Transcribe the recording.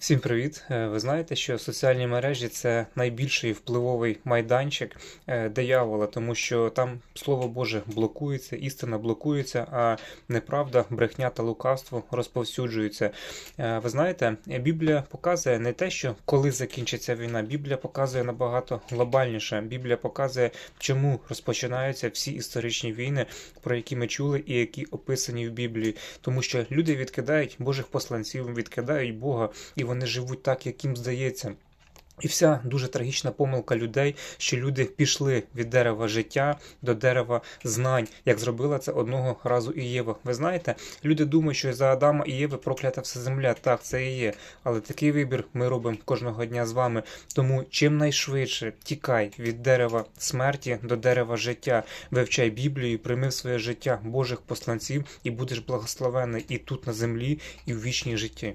Всім привіт! Е, Ви знаєте, що соціальні мережі це найбільший впливовий майданчик е, диявола, тому що там слово Боже блокується, істина блокується, а неправда, брехня та лукавство розповсюджуються. Е, Ви знаєте, Біблія показує не те, що коли закінчиться війна, Біблія показує набагато глобальніше. Біблія показує, чому розпочинаються всі історичні війни, про які ми чули і які описані в Біблії, тому що люди відкидають Божих посланців, відкидають Бога і вони живуть так, як їм здається. І вся дуже трагічна помилка людей, що люди пішли від дерева життя до дерева знань, як зробила це одного разу і Єва. Ви знаєте, люди думають, що за Адама і Єви проклята вся земля. Так, це і є. Але такий вибір ми робимо кожного дня з вами. Тому чим найшвидше тікай від дерева смерті до дерева життя, вивчай Біблію, прийми в своє життя Божих посланців і будеш благословений і тут на землі, і в вічній житті.